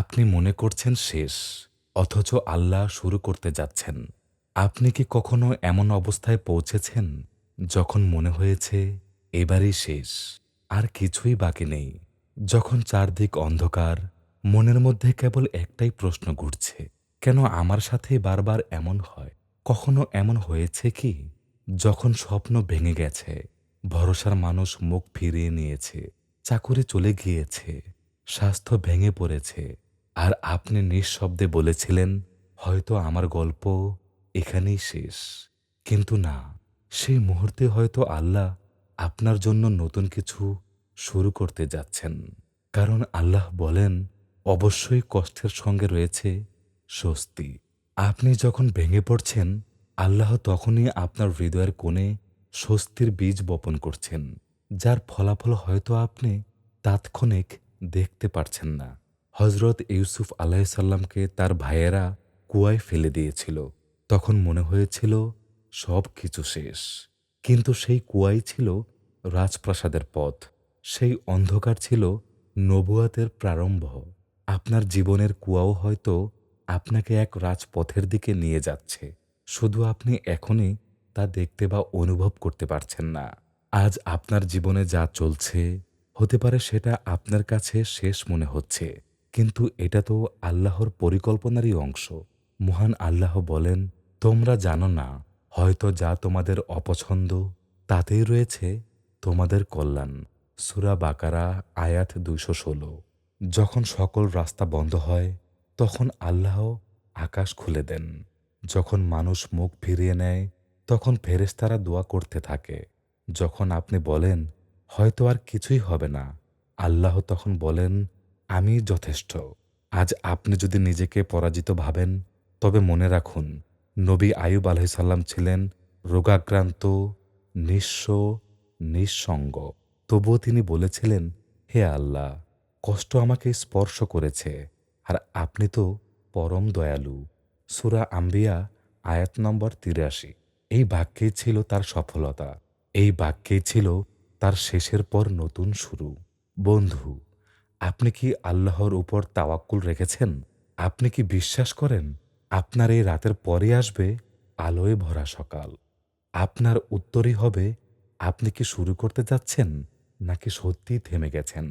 আপনি মনে করছেন শেষ, অথচ আল্লাহ শুরু করতে যাচ্ছেন। আপনি কি কখনো এমন অবস্থায় পৌঁছেছেন যখন মনে হয়েছে, এবারই শেষ, আর কিছুই বাকি নেই? যখন চারদিক অন্ধকার, মনের মধ্যে কেবল একটাই প্রশ্ন ঘুরছে, কেন আমার সাথে বারবার এমন হয়? কখনো এমন হয়েছে কি? যখন স্বপ্ন ভেঙে গেছে, ভরসার মানুষ মুখ ফিরিয়ে নিয়েছে, চাকুরি চলে গিয়েছে, স্বাস্থ্য ভেঙে পড়েছে আর আপনি নিঃশব্দে বলেছিলেন, হয়তো আমার গল্প এখানেই শেষ। কিন্তু না, সেই মুহূর্তে হয়তো আল্লাহ আপনার জন্য নতুন কিছু শুরু করতে যাচ্ছেন। কারণ আল্লাহ বলেন, অবশ্যই কষ্টের সঙ্গে রয়েছে স্বস্তি। আপনি যখন ভেঙে পড়ছেন, আল্লাহ তখনই আপনার হৃদয়ের কোণে স্বস্তির বীজ বপন করছেন, যার ফলাফল হয়তো আপনি তাৎক্ষণিক দেখতে পারছেন না। হজরত ইউসুফ আলাহিসাল্লামকে তার ভাইয়েরা কুয়ায় ফেলে দিয়েছিল। তখন মনে হয়েছিল সব কিছু শেষ। কিন্তু সেই কুয়াই ছিল রাজপ্রাসাদের পথ। সেই অন্ধকার ছিল নবুয়াতের প্রারম্ভ। আপনার জীবনের কুয়াও হয়তো আপনাকে এক রাজপথের দিকে নিয়ে যাচ্ছে। শুধু আপনি এখনই তা দেখতে বা অনুভব করতে পারছেন না। আজ আপনার জীবনে যা চলছে, হতে পারে সেটা আপনার কাছে শেষ মনে হচ্ছে। কিন্তু এটা তো আল্লাহর পরিকল্পনারই অংশ। মহান আল্লাহ বলেন, তোমরা জানো না, হয়তো যা তোমাদের অপছন্দ, তাতেই রয়েছে তোমাদের কল্যাণ। সুরা বাকারা, আয়াত দুইশো ষোলো। যখন সকল রাস্তা বন্ধ হয়, তখন আল্লাহ আকাশ খুলে দেন। যখন মানুষ মুখ ফিরিয়ে নেয়, তখন ফেরেস্তারা দোয়া করতে থাকে। যখন আপনি বলেন, হয়তো আর কিছুই হবে না, আল্লাহ তখন বলেন আমি যথেষ্ট। আজ আপনি যদি নিজেকে পরাজিত ভাবেন, তবে মনে রাখুন, নবী আয়ুব আলহিসাল্লাম ছিলেন রোগাক্রান্ত, নিঃস্ব, নিঃসঙ্গ। তবুও তিনি বলেছিলেন, হে আল্লাহ, কষ্ট আমাকে স্পর্শ করেছে, আর আপনি তো পরম দয়ালু। সুরা আম্বিয়া, আয়াত নম্বর তিরাশি। এই বাক্যেই ছিল তার সফলতা। এই বাক্যেই ছিল তার শেষের পর নতুন শুরু। বন্ধু আপনি কি আল্লাহর উপর তাওয়াক্কুল রেখেছেন? আপনি কি বিশ্বাস করেন? আপনার এই রাতের পরে আসবে আলোয় ভরা সকাল। আপনার উত্তরই হবে, আপনি কি শুরু করতে যাচ্ছেন নাকি সত্যিই থেমে গেছেন?